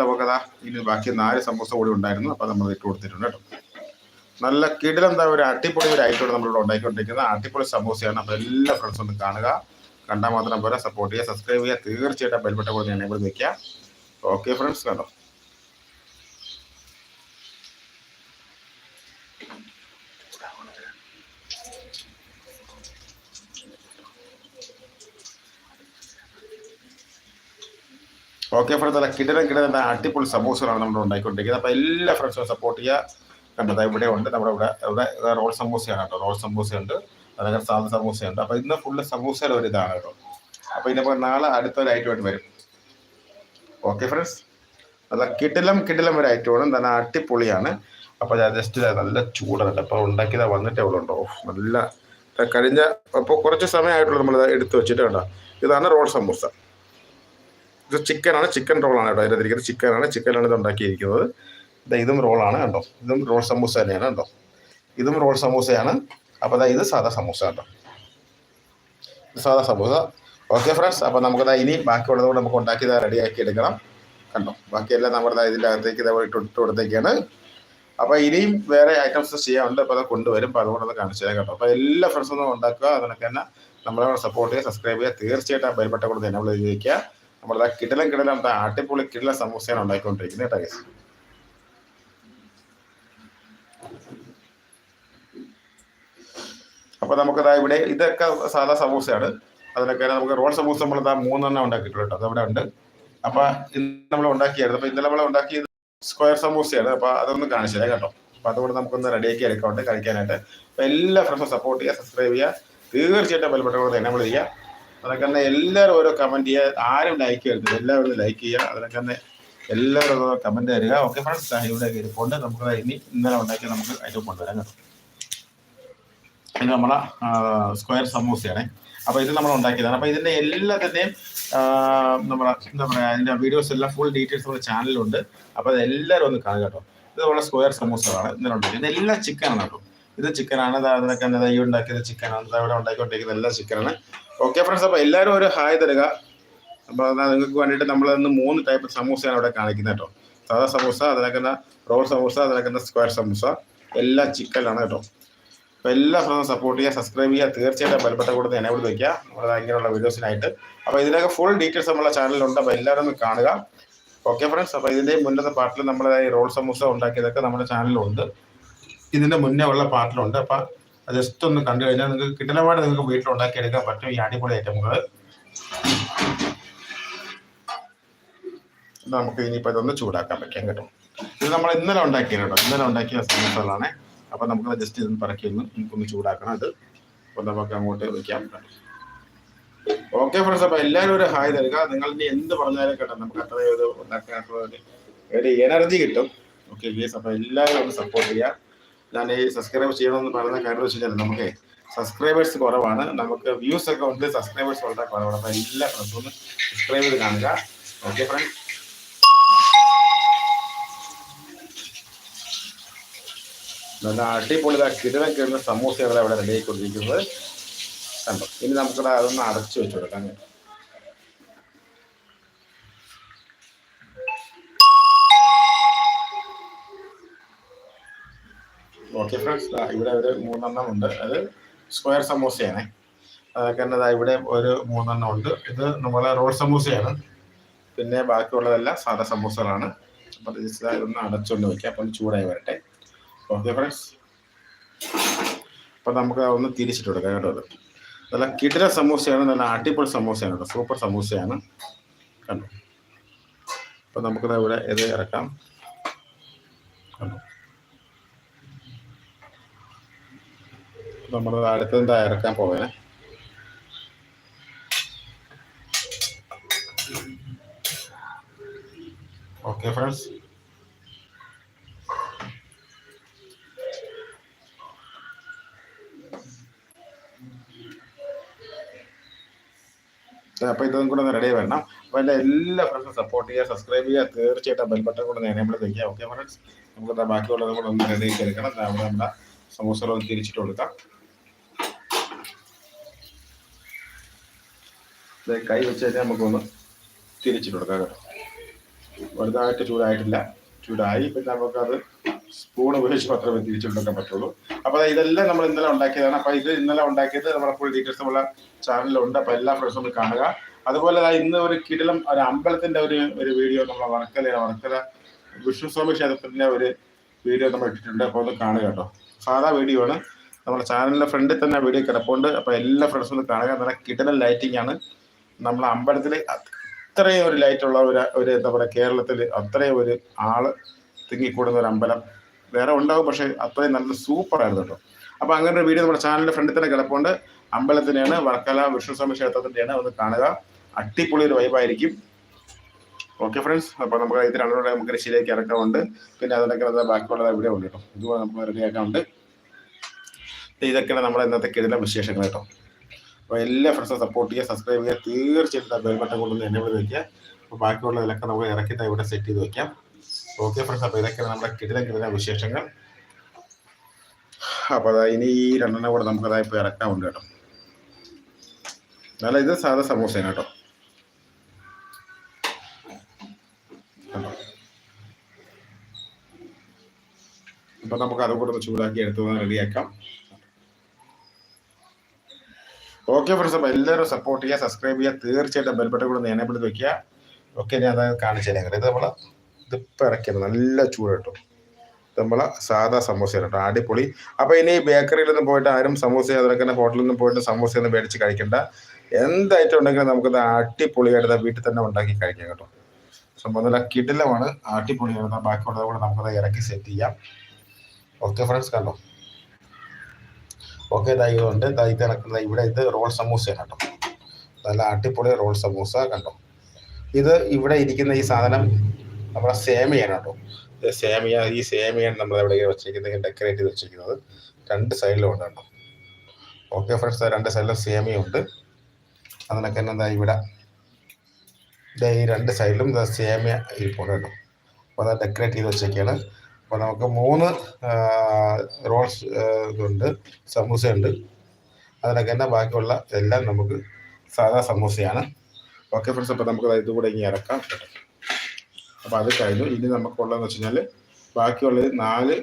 നമുക്കതാ ഇനി ബാക്കി നാല് സമൂസ കൂടി ഉണ്ടായിരുന്നു. അപ്പൊ നമ്മൾ ഇട്ട് കൊടുത്തിട്ടുണ്ട് കേട്ടോ. നല്ല കിടിലം എന്താ ഒരു അട്ടിപ്പൊളി ഒരു ഐറ്റമാണ് നമ്മളിവിടെ ഉണ്ടാക്കിക്കൊണ്ടിരിക്കുന്നത്. അട്ടിപ്പൊളി സമൂസയാണ്. അപ്പൊ എല്ലാ ഫ്രണ്ട്സും ഒന്ന് കാണുക. കണ്ടാൽ മാത്രം പോരാ. സപ്പോർട്ട് ചെയ്യുക. സബ്സ്ക്രൈബ് ചെയ്യുക. തീർച്ചയായിട്ടും ബെൽബട്ട കൂടി ഞാൻ ഇവിടെ വെക്കുക. ഓക്കെ ഫ്രണ്ട്സ് കണ്ടോ? ഓക്കെ ഫ്രണ്ട്സ് അല്ല കിടനം കിടന്ന അടിപൊളി സമൂസകളാണ് നമ്മൾ ഉണ്ടാക്കിക്കൊണ്ടിരിക്കുന്നത് അപ്പോൾ എല്ലാ ഫ്രണ്ട്സും സപ്പോർട്ട് ചെയ്യുക കണ്ടത് ഇവിടെ ഉണ്ട് നമ്മുടെ ഇവിടെ ഇവിടെ റോൾ സമൂസയാണ് കേട്ടോ. റോൾ സമൂസയുണ്ട് അതങ്ങനെ സാധന സമൂസയുണ്ട്. അപ്പോൾ ഇന്ന് ഫുള്ള് സമൂസയുടെ ഒരു ഇതാണ് കേട്ടോ. അപ്പോൾ ഇതിനപ്പോൾ നാളെ അടുത്തൊരു ഐറ്റമായിട്ട് വരും. ഓക്കെ ഫ്രണ്ട്സ് അല്ല കിടിലം കിടിലം ഒരു ഐറ്റമാണ് നല്ല അടിപൊളിയാണ്. അപ്പോൾ ഞാൻ ജസ്റ്റ് നല്ല ചൂടാണ് അപ്പോൾ ഉണ്ടാക്കിയത് വന്നിട്ടേ ഉള്ളൂ നല്ല കഴിഞ്ഞ അപ്പോൾ കുറച്ച് സമയമായിട്ടുള്ളൂ നമ്മൾ എടുത്ത് വെച്ചിട്ട് കണ്ടോ. ഇതാണ് റോൾ സമൂസ. ഇത് ചിക്കനാണ്. ചിക്കൻ റോളാണ് കേട്ടോ അതിനകത്തിരിക്കുന്നത്. ചിക്കനാണ്. ചിക്കനാണ് ഇത് ഉണ്ടാക്കിയിരിക്കുന്നത്. ഇതാ ഇതും റോളാണ് കണ്ടോ? ഇതും റോൾ സമൂസ തന്നെയാണ് കണ്ടോ? ഇതും റോൾ സമൂസയാണ്. അപ്പോൾ ദാ ഇത് സാധാ സമൂസ കേട്ടോ. സാധാ സമൂസ. ഓക്കെ ഫ്രണ്ട്സ് അപ്പോൾ നമുക്ക് നമുക്കതാ ഇനി ബാക്കിയുള്ളത് കൂടെ നമുക്ക് ഉണ്ടാക്കി റെഡിയാക്കി എടുക്കണം. കണ്ടോ? ബാക്കിയെല്ലാം നമ്മുടെ ഇതിന്റെ അകത്തേക്ക് ഇതേപോലെ ഇട്ട് കൊടുത്തേക്കാണ്. അപ്പോൾ ഇനിയും വേറെ ഐറ്റംസ് ചെയ്യാനുണ്ട്. അപ്പോൾ അത് കൊണ്ടുവരും. അപ്പോൾ അതുകൊണ്ട് അത് കാണിച്ചു തരാം കേട്ടോ. അപ്പോൾ എല്ലാ ഫ്രണ്ട്സും ഉണ്ടാക്കുക. അതുകൊണ്ട് തന്നെ നമ്മളെ സപ്പോർട്ട് ചെയ്യുക സബ്സ്ക്രൈബ് ചെയ്യുക. തീർച്ചയായിട്ടും ആ ബെൽബട്ട കൂടെ തന്നെ നമ്മൾ നമ്മളത് കിടലം കിടലം ആട്ടിപ്പൊളി കിടല സമൂസയാണ് ഉണ്ടാക്കിക്കൊണ്ടിരിക്കുന്നത് കേട്ടോ ഗൈസ് അപ്പൊ നമുക്കതാ ഇവിടെ ഇതൊക്കെ സാധാ സമൂസയാണ്. അതിനൊക്കെ നമുക്ക് റോൾ സമൂസ നമ്മൾ ഇതാ മൂന്നെണ്ണം ഉണ്ടാക്കിയിട്ടുണ്ട് കേട്ടോ. അവിടെ ഉണ്ട്. അപ്പൊ ഇന്ന് നമ്മൾ ഉണ്ടാക്കിയായിരുന്നു. അപ്പൊ ഇന്നലെ നമ്മൾ ഉണ്ടാക്കിയത് സ്ക്വയർ സമൂസയാണ്. അപ്പൊ അതൊന്ന് കാണിച്ചു കേട്ടോ. അപ്പൊ അതുകൊണ്ട് നമുക്കൊന്ന് റെഡിയാക്കി എടുക്കാം. കഴിക്കാനായിട്ട്. അപ്പൊ എല്ലാ ഫ്രണ്ട്സും സപ്പോർട്ട് ചെയ്യുക സബ്സ്ക്രൈബ് ചെയ്യുക. തീർച്ചയായിട്ടും ബെൽബട്ടോട് എന്നെ ചെയ്യുക. അതൊക്കെ തന്നെ എല്ലാവരും ഓരോ കമന്റ് ചെയ്യുക ആരും ലൈക്ക് ചെയ്യരുത് എല്ലാവരും ലൈക്ക് ചെയ്യുക അതൊക്കെ തന്നെ എല്ലാവരും ഓരോ കമന്റ് തരിക. ഓക്കെ ഫ്രണ്ട്സ് ഇവിടെ ഇരിപ്പുണ്ട്. നമുക്ക് ഇനി ഇന്നലെ ഉണ്ടാക്കി നമുക്ക് അതിൽ കൊണ്ടുവരാം കേട്ടോ. ഇത് നമ്മളെ സ്ക്വയർ സമൂസയാണേ. അപ്പൊ ഇത് നമ്മൾ ഉണ്ടാക്കിയതാണ്. അപ്പൊ ഇതിന്റെ എല്ലാത്തിന്റെയും നമ്മളെ എന്താ പറയാ അതിന്റെ വീഡിയോസ് എല്ലാം ഫുൾ ഡീറ്റെയിൽസ് നമ്മുടെ ചാനലിലുണ്ട് അപ്പൊ അത് എല്ലാവരും ഒന്ന് കാണുക കേട്ടോ. ഇത് നമ്മളെ സ്ക്വയർ സമൂസകളാണ് ഉണ്ടാക്കിയത്. ഇതെല്ലാം ചിക്കനാണ് കേട്ടോ. ഇത് ചിക്കനാണ്. അതിനൊക്കെ എന്താ ഈ ഉണ്ടാക്കിയത് ചിക്കനാണ്. ഇവിടെ ഉണ്ടാക്കിക്കൊണ്ടിരിക്കുന്നത് എല്ലാം ചിക്കനാണ്. ഓക്കെ ഫ്രണ്ട്സ് അപ്പോൾ എല്ലാവരും ഒരു ഹായ് തരിക. അപ്പോൾ നിങ്ങൾക്ക് വേണ്ടിയിട്ട് നമ്മൾ ഇന്ന് മൂന്ന് ടൈപ്പ് സമൂസയാണ് ഇവിടെ കാണിക്കുന്നത് കേട്ടോ. സാധാ സമൂസ അതിനൊക്കെ റോൾ സമൂസ അതിനൊക്കെ സ്ക്വയർ സമൂസ. എല്ലാം ചിക്കനാണ് കേട്ടോ. അപ്പോൾ എല്ലാ ഫ്രണ്ട്സും സപ്പോർട്ട് ചെയ്യുക സബ്സ്ക്രൈബ് ചെയ്യുക. തീർച്ചയായിട്ടും ബലപ്പെട്ട കൂടുതൽ എന്നെ കൂടി വയ്ക്കുക നമ്മുടെ ഇങ്ങനെയുള്ള വീഡിയോസിനായിട്ട് അപ്പോൾ ഇതിനൊക്കെ ഫുൾ ഡീറ്റെയിൽസ് നമ്മളെ ചാനലിലുണ്ട് അപ്പൊ എല്ലാവരും ഒന്ന് കാണുക. ഓക്കെ ഫ്രണ്ട്സ് അപ്പോൾ ഇതിന്റെ മുന്നത്തെ പാർട്ടിൽ നമ്മൾ റോൾ സമൂസ ഉണ്ടാക്കിയതൊക്കെ നമ്മുടെ ചാനലിലുണ്ട് ഇതിന്റെ മുന്നേ ഉള്ള പാർട്ടിലുണ്ട് അപ്പൊ ജസ്റ്റ് ഒന്ന് കണ്ടു കഴിഞ്ഞാൽ നിങ്ങൾക്ക് കിട്ടലപാട് നിങ്ങൾക്ക് വീട്ടിൽ ഉണ്ടാക്കിയെടുക്കാൻ പറ്റും ഈ അടിപൊളി ഐറ്റമുകൾ നമുക്ക് ഇനിയിപ്പോൾ ഇതൊന്ന് ചൂടാക്കാൻ പറ്റും കേട്ടോ. ഇത് നമ്മൾ ഇന്നലെ ഉണ്ടാക്കിയത് കേട്ടോ. ഇന്നലെ ഉണ്ടാക്കിയ സമയത്തുള്ളതാണ് അപ്പൊ നമുക്ക് ജസ്റ്റ് ഇതൊന്ന് പറക്കി ഒന്ന് നമുക്കൊന്ന് ചൂടാക്കണം അത്. അപ്പം നമുക്ക് അങ്ങോട്ട് വെക്കാം. ഓക്കെ ഫ്രണ്ട്സ് അപ്പൊ എല്ലാവരും ഒരു ഹായ് തരിക. നിങ്ങൾ ഇനി എന്ത് പറഞ്ഞാലും കേട്ടോ നമുക്ക് അത്രയും ഒരു ഉണ്ടാക്കാനുള്ള ഒരു- എനർജി കിട്ടും. ഓക്കെ അപ്പൊ എല്ലാവരും ഒന്ന് സപ്പോർട്ട് ചെയ്യുക ഞാൻ ഈ സബ്സ്ക്രൈബ് ചെയ്യണമെന്ന് പറയുന്ന കാര്യം വെച്ച് കഴിഞ്ഞാൽ നമുക്ക് സബ്സ്ക്രൈബേഴ്സ് കുറവാണ്. നമുക്ക് വ്യൂസ് ഒക്കെ ഉണ്ട്. സബ്സ്ക്രൈബേഴ്സ് വളരെ കുറവാണ്. അപ്പൊ എല്ലാ ഫ്രണ്ട്സും ഒന്ന് സബ്സ്ക്രൈബ് ചെയ്ത് കാണുക. ഓക്കെ ഫ്രണ്ട്സ് നല്ല അടിപൊളി കിടന കിടന്ന സമൂസകൾ അവിടെ റെഡി ആയിക്കൊണ്ടിരിക്കുന്നത്. കണ്ടോ? ഇനി നമുക്കത് അതൊന്ന് അടച്ചു വെച്ചു കൊടുക്കാം. ഓക്കെ ഫ്രണ്ട്സ് ഇവിടെ ഒരു മൂന്നെണ്ണം ഉണ്ട്. അത് സ്ക്വയർ സമൂസയാണ്. അതൊക്കെ തന്നെ ഇവിടെ ഒരു മൂന്നെണ്ണം ഉണ്ട്. ഇത് നമ്മളെ റോഡ് സമോസയാണ്. പിന്നെ ബാക്കിയുള്ളതെല്ലാം സാധാ സമോസകളാണ്. അപ്പം ജസ്റ്റ് ഇതൊന്ന് അടച്ചുകൊണ്ട് വെക്കാം. അപ്പം ചൂടായി വരട്ടെ. ഓക്കെ ഫ്രണ്ട്സ് അപ്പം നമുക്ക് ഒന്ന് തിരിച്ചിട്ട് കൊടുക്കാം കേട്ടോ അത് നല്ല കിടില സമൂസയാണ്. നല്ല അടിപൊളി സമൂസയാണ് കേട്ടോ. സൂപ്പർ സമൂസയാണ്. കണ്ടു? അപ്പം നമുക്കിത് ഇവിടെ ഇത് ഇറക്കാം. കണ്ടോ? നമ്മൾ അടുത്തത് ഇറക്കാൻ പോവേനെ ഓക്കെ ഫ്രണ്ട്സ് അപ്പോൾ ഇതും കൂടെ റെഡി വരണം. അപ്പോൾ എന്റെ എല്ലാ ഫ്രണ്ട്സും സപ്പോർട്ട് ചെയ്യുക സബ്സ്ക്രൈബ് ചെയ്യുക. തീർച്ചയായിട്ടും ബെൽ ബട്ടൺ കൂടെ നമ്മൾ ചെയ്യുക ഓക്കെ ഫ്രണ്ട്സ് നമുക്ക് ബാക്കിയുള്ളത് കൂടെ ഒന്ന് റെഡി ആക്കി എടുക്കണം. നമ്മുടെ സമൂസകളൊന്ന് തിരിച്ചിട്ട് കൊടുക്കാം. കൈ വെച്ച് കഴിഞ്ഞാൽ നമുക്കൊന്ന് തിരിച്ചിട്ട് കൊടുക്കാം കേട്ടോ. വലുതായിട്ട് ചൂടായിട്ടില്ല. ചൂടായി. പിന്നെ നമുക്കത് സ്പൂൺ ഉപയോഗിച്ച് മാത്രമേ തിരിച്ചുണ്ടാക്കാൻ പറ്റുള്ളൂ. അപ്പോൾ ഇതെല്ലാം നമ്മൾ ഇന്നലെ ഉണ്ടാക്കിയതാണ്. അപ്പോൾ ഇത് ഇന്നലെ ഉണ്ടാക്കിയത് നമ്മുടെ ഫുൾ ഡീറ്റെയിൽസ് നമ്മളെ ചാനലിലുണ്ട് അപ്പോൾ എല്ലാ ഫ്രണ്ട്സും കാണുക. അതുപോലെ ഇന്ന് ഒരു കിടിലം ഒരു അമ്പലത്തിന്റെ ഒരു ഒരു വീഡിയോ നമ്മളെ വർക്കല വർക്കല വിഷ്ണു സ്വാമി ക്ഷേത്രത്തിന്റെ ഒരു വീഡിയോ നമ്മൾ ഇട്ടിട്ടുണ്ട്. അപ്പോൾ ഒന്ന് കാണുക കേട്ടോ. സാധാ വീഡിയോ ആണ്. നമ്മുടെ ചാനലിന്റെ ഫ്രണ്ടിൽ തന്നെ വീഡിയോ കിടപ്പുണ്ട്. അപ്പോൾ എല്ലാ ഫ്രണ്ട്സും ഒന്ന് കാണുക. നല്ല കിടിലം ലൈറ്റിംഗ് ആണ്. നമ്മളെ അമ്പലത്തിൽ അത്രയും ഒരു ലൈറ്റുള്ള ഒരു ഒരു എന്താ പറയുക കേരളത്തിൽ അത്രയും ഒരു ആൾ തിങ്ങിക്കൂടുന്ന ഒരു അമ്പലം വേറെ ഉണ്ടാവും പക്ഷേ അത്രയും നല്ല സൂപ്പർ ആയിരുന്നു കേട്ടോ. അപ്പോൾ അങ്ങനെ ഒരു വീഡിയോ നമ്മുടെ ചാനലിന്റെ ഫ്രണ്ടിൽ തന്നെ കിടപ്പുണ്ട്. അമ്പലത്തിനെയാണ് വർക്കല വിഷ്ണുസ്വാമി ക്ഷേത്രത്തിന്റെയാണ് ഒന്ന് കാണുക. അടിപൊളി ഒരു വൈബായിരിക്കും ഓക്കെ ഫ്രണ്ട്സ് അപ്പോൾ നമുക്ക് ഇത് രണ്ടുകൂടെ നമുക്ക് രശിയിലേക്ക് ഇറക്കാറുണ്ട് പിന്നെ അതിനൊക്കെ ബാക്കിയുള്ള വീഡിയോ ഉണ്ട് കേട്ടോ. ഇതുപോലെ നമുക്ക് റെഡിയാക്കാറുണ്ട് ഇതൊക്കെയാണ് നമ്മുടെ ഇന്നത്തെ കിടില വിശേഷങ്ങൾ കേട്ടോ. അപ്പോൾ എല്ലാ ഫ്രണ്ട്സും സപ്പോർട്ട് ചെയ്യുക സബ്സ്ക്രൈബ് ചെയ്യുക. തീർച്ചയായിട്ടും ബെൽ ബട്ടൺ കൊണ്ടൊന്ന് എന്നെ വിളി വയ്ക്കുക അപ്പോൾ ബാക്കിയുള്ളതിലൊക്കെ നമുക്ക് ഇറക്കി ഇവിടെ സെറ്റ് ചെയ്ത് വെക്കാം. ഓക്കെ ഫ്രണ്ട്സ് അപ്പോൾ ഇതൊക്കെയാണ് നമ്മുടെ കിടില കിടില വിശേഷങ്ങൾ. അപ്പോൾ അതാ ഇനി ഈ രണ്ടെണ്ണം കൂടെ നമുക്ക് അതാ ഇപ്പോൾ ഇറക്കാറുണ്ട് കേട്ടോ. നല്ല ഇത് സാധാ സമൂസയാണ് കേട്ടോ. അപ്പം നമുക്ക് അതും കൂടെ ഒന്ന് ചൂടാക്കി എടുത്ത് റെഡിയാക്കാം ഓക്കെ ഫ്രണ്ട്സ് അപ്പോൾ എല്ലാവരും സപ്പോർട്ട് ചെയ്യുക സബ്സ്ക്രൈബ് ചെയ്യുക. തീർച്ചയായിട്ടും ബെൽബട്ടൺ കൂടെ എനേബിൾ വെക്കുക. ഓക്കെ ഞാൻ അത് കാണിച്ചു തരാം ഇത് നമ്മളെ ഇതിപ്പോൾ ഇറക്കിയത് നല്ല ചൂട് കേട്ടോ. ഇത് നമ്മളെ സാധാ സമൂസ കേട്ടോ. അടിപൊളി. അപ്പോൾ ഇനി ബേക്കറിയിൽ നിന്ന് പോയിട്ട് ആരും സമൂസ ഹോട്ടലിൽ നിന്ന് പോയിട്ട് സമൂസ ഒന്നും മേടിച്ച് കഴിക്കണ്ട. എന്ത് ഐറ്റം ഉണ്ടെങ്കിലും നമുക്കത് അടിപൊളിയായിട്ട് വീട്ടിൽ തന്നെ ഉണ്ടാക്കി കഴിക്കാം കേട്ടോ. സംഭവം നല്ല കിടിലമാണ്. അടിപൊളിയാണ്. ബാക്കിയുള്ളത് കൂടെ നമുക്കത് ഇറക്കി സെറ്റ് ചെയ്യാം. ഓക്കെ ഫ്രണ്ട്സ് കണ്ടോ? ഓക്കെ തൈകളുണ്ട് തൈ ഇറക്കുന്ന ഇവിടെ ഇത് റോൾ സമൂസയാണ് കേട്ടോ. നല്ല അടിപൊളി റോൾ സമൂസ കണ്ടോ. ഇത് ഇവിടെ ഇരിക്കുന്ന ഈ സാധനം നമ്മുടെ സേമിയാണ് കേട്ടോ. സേമിയ ഈ സേമിയാണ് നമ്മൾ ഇവിടെ വെച്ചിരിക്കുന്നത് ഡെക്കറേറ്റ് ചെയ്ത് വെച്ചിരിക്കുന്നത്. രണ്ട് സൈഡിലും ഉണ്ട് കേട്ടോ. ഓക്കെ ഫ്രണ്ട്സ് രണ്ട് സൈഡിലും സേമിയുണ്ട് അതിനൊക്കെ തന്നെ എന്താ ഇവിടെ ഈ രണ്ട് സൈഡിലും സേമിയ ഇരിപ്പുണ്ട് കേട്ടോ. അപ്പോൾ അത് ഡെക്കറേറ്റ് ചെയ്ത് വെച്ചേക്കാണ്. അപ്പോൾ നമുക്ക് മൂന്ന് റോൾസ് ഇതുണ്ട് സമൂസയുണ്ട്. അതിനൊക്കെ തന്നെ ബാക്കിയുള്ള എല്ലാം നമുക്ക് സാധാ സമൂസയാണ്. ഓക്കെ ഫ്രണ്ട്സ് അപ്പോൾ നമുക്ക് ഇത് കൂടെ ഇങ്ങനെ ഇറക്കാം അപ്പോൾ അത് കഴിഞ്ഞു. ഇനി നമുക്കുള്ളതെന്ന് വെച്ച് കഴിഞ്ഞാൽ ബാക്കിയുള്ളത് നാല്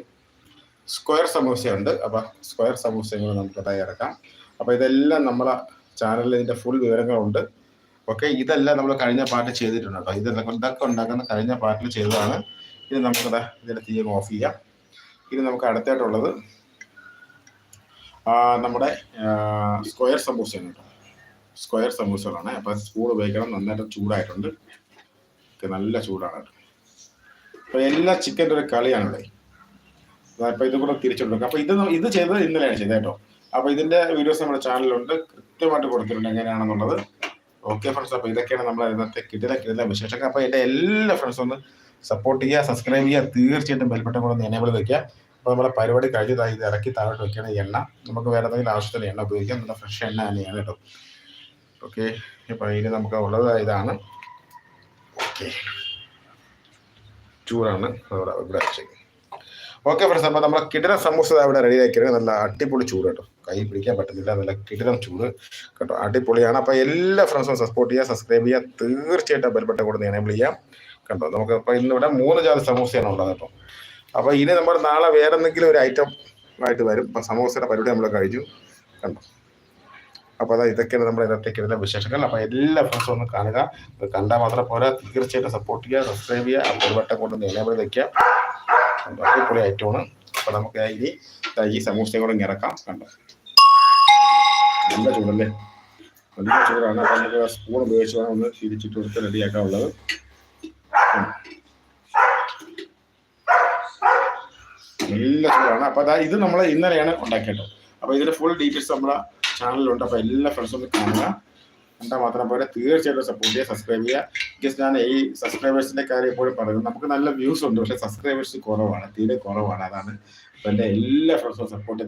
സ്ക്വയർ സമൂസയുണ്ട്. അപ്പോൾ സ്ക്വയർ സമൂസയും കൂടെ നമുക്ക് തയ്യാറാക്കാം അപ്പോൾ ഇതെല്ലാം നമ്മളെ ചാനലിൽ ഇതിന്റെ ഫുൾ വിവരങ്ങളുണ്ട്. ഓക്കെ ഇതെല്ലാം നമ്മൾ കഴിഞ്ഞ പാർട്ട് ചെയ്തിട്ടുണ്ട് കേട്ടോ. ഇതെല്ലാം ഇതൊക്കെ ഉണ്ടാക്കുന്ന കഴിഞ്ഞ പാർട്ടിൽ ചെയ്തതാണ്. ഇത് നമുക്കത് ഇതിന്റെ തീ ഓഫ് ചെയ്യാം. ഇനി നമുക്ക് അടുത്തായിട്ടുള്ളത് നമ്മുടെ സ്ക്വയർ സമൂസയാണ് കേട്ടോ. സ്ക്വയർ സമൂസകളാണ്. അപ്പോൾ സ്പൂൺ ഉപയോഗിക്കണം. നന്നായിട്ട് ചൂടായിട്ടുണ്ട്. നല്ല ചൂടാണ്. കേട്ടോ അപ്പോൾ എല്ലാ ചിക്കന്റെ ഒരു കളിയാണ് ഇവിടെ. അപ്പോൾ ഇത് കൂടെ തിരിച്ചെടുക്കും. അപ്പോൾ ഇത് ഇത് ചെയ്തത് ഇന്നലെയാണ് ചെയ്തത് കേട്ടോ. അപ്പോൾ ഇതിന്റെ വീഡിയോസ് നമ്മുടെ ചാനലിലുണ്ട് കൃത്യമായിട്ട് കൊടുത്തിട്ടുണ്ട് എങ്ങനെയാണെന്നുള്ളത്. ഓക്കെ ഫ്രണ്ട്സ് അപ്പോൾ ഇതൊക്കെയാണ് നമ്മൾ ഇന്നത്തെ കിട്ടില്ല കിട്ടുന്ന വിശേഷങ്ങൾ. അപ്പോൾ എന്റെ എല്ലാ ഫ്രണ്ട്സും ഒന്ന് സപ്പോർട്ട് ചെയ്യുക സബ്സ്ക്രൈബ് ചെയ്യുക തീർച്ചയായിട്ടും ബെൽബട്ടൺ കൂടെ ഒന്ന് എനേബിൾ വെക്കുക. അപ്പോൾ നമ്മുടെ പരിപാടി കഴിഞ്ഞതായി ഇത് ഇറക്കി താഴോട്ട് വെക്കണം എണ്ണ. നമുക്ക് വേറെ എന്തെങ്കിലും ആവശ്യത്തിന് എണ്ണ ഉപയോഗിക്കാം. നല്ല ഫ്രഷ് എണ്ണ തന്നെയാണ് കേട്ടോ. ഓക്കെ അപ്പോൾ അതിന് നമുക്ക് ഉള്ളത് ഇതാണ്. ഓക്കെ ചൂടാണ്. അവിടെ ഇവിടെ വെച്ചേക്കുന്നത് ഓക്കെ ഫ്രണ്ട്സ് അപ്പോൾ നമ്മുടെ കിടിലം സമൂസ ഇവിടെ റെഡി ആക്കിയത് നല്ല അടിപൊളി ചൂട് കേട്ടോ. കൈ പിടിക്കാൻ പറ്റുന്നില്ല. നല്ല കിടിലം ചൂട് കേട്ടോ. അടിപൊളിയാണ്. അപ്പോൾ എല്ലാ ഫ്രണ്ട്സും സപ്പോർട്ട് ചെയ്യുക സബ്സ്ക്രൈബ് ചെയ്യുക. തീർച്ചയായിട്ടും ബെൽബട്ടൺ കൂടെ എനേബിൾ ചെയ്യാം. കണ്ടോ? നമുക്ക് ഇപ്പോൾ ഇന്നിവിടെ മൂന്ന് ജാതി സമൂസയാണ് ഉള്ളത് കേട്ടോ. അപ്പോൾ ഇനി നമ്മൾ നാളെ വേറെ എന്തെങ്കിലും ഒരു ഐറ്റം ആയിട്ട് വരും. അപ്പം സമൂസയുടെ പരിപാടി നമ്മൾ കഴിഞ്ഞു. കണ്ടോ? അപ്പോൾ അതാ ഇതൊക്കെയാണ് നമ്മുടെ ഇന്നത്തേക്ക് വിശേഷങ്ങൾ. അപ്പോൾ എല്ലാ ഫ്രണ്ട്സും ഒന്ന് കാണുക. കണ്ടാൽ മാത്രം പോരാ. തീർച്ചയായിട്ടും സപ്പോർട്ട് ചെയ്യുക സബ്സ്ക്രൈബ് ചെയ്യുക. ആ വട്ടം കൊണ്ട് എനേബിൾ വയ്ക്കുക കണ്ടോ? അടിപൊളി ഐറ്റമാണ് അപ്പോൾ നമുക്ക് ഇനി ഈ സമൂസയും കൂടെ ഇറക്കാം. കണ്ടോ? നല്ല ചൂടല്ലേ? നല്ല ചൂടാണ്. സ്പൂൺ ഉപയോഗിച്ച് വേണം ഒന്ന് തിരിച്ചിട്ട് കൊടുത്ത് റെഡിയാക്കാനുള്ളത് നല്ല ചൂടാണ് അപ്പോൾ അതാ ഇത് നമ്മൾ ഇന്നലെയാണ് ഉണ്ടാക്കിയത്. അപ്പോൾ ഇതിന്റെ ഫുൾ ഡീറ്റെയിൽസ് നമ്മുടെ ചാനലിലുണ്ട് അപ്പോൾ എല്ലാ ഫ്രണ്ട്സും കാണുക. കണ്ടാൽ മാത്രം പോലെ തീർച്ചയായിട്ടും സപ്പോർട്ട് ചെയ്യുക സബ്സ്ക്രൈബ് ചെയ്യുക. ബിക്കോസ് ഞാൻ ഈ സബ്സ്ക്രൈബേഴ്സിന്റെ കാര്യം എപ്പോഴും പറയുന്നത് നമുക്ക് നല്ല വ്യൂസ് ഉണ്ട്. പക്ഷേ സബ്സ്ക്രൈബേഴ്സ് കുറവാണ് തീരെ കുറവാണ്. അതാണ് അപ്പോൾ എന്റെ എല്ലാ ഫ്രണ്ട്സും സപ്പോർട്ട് ചെയ്ത്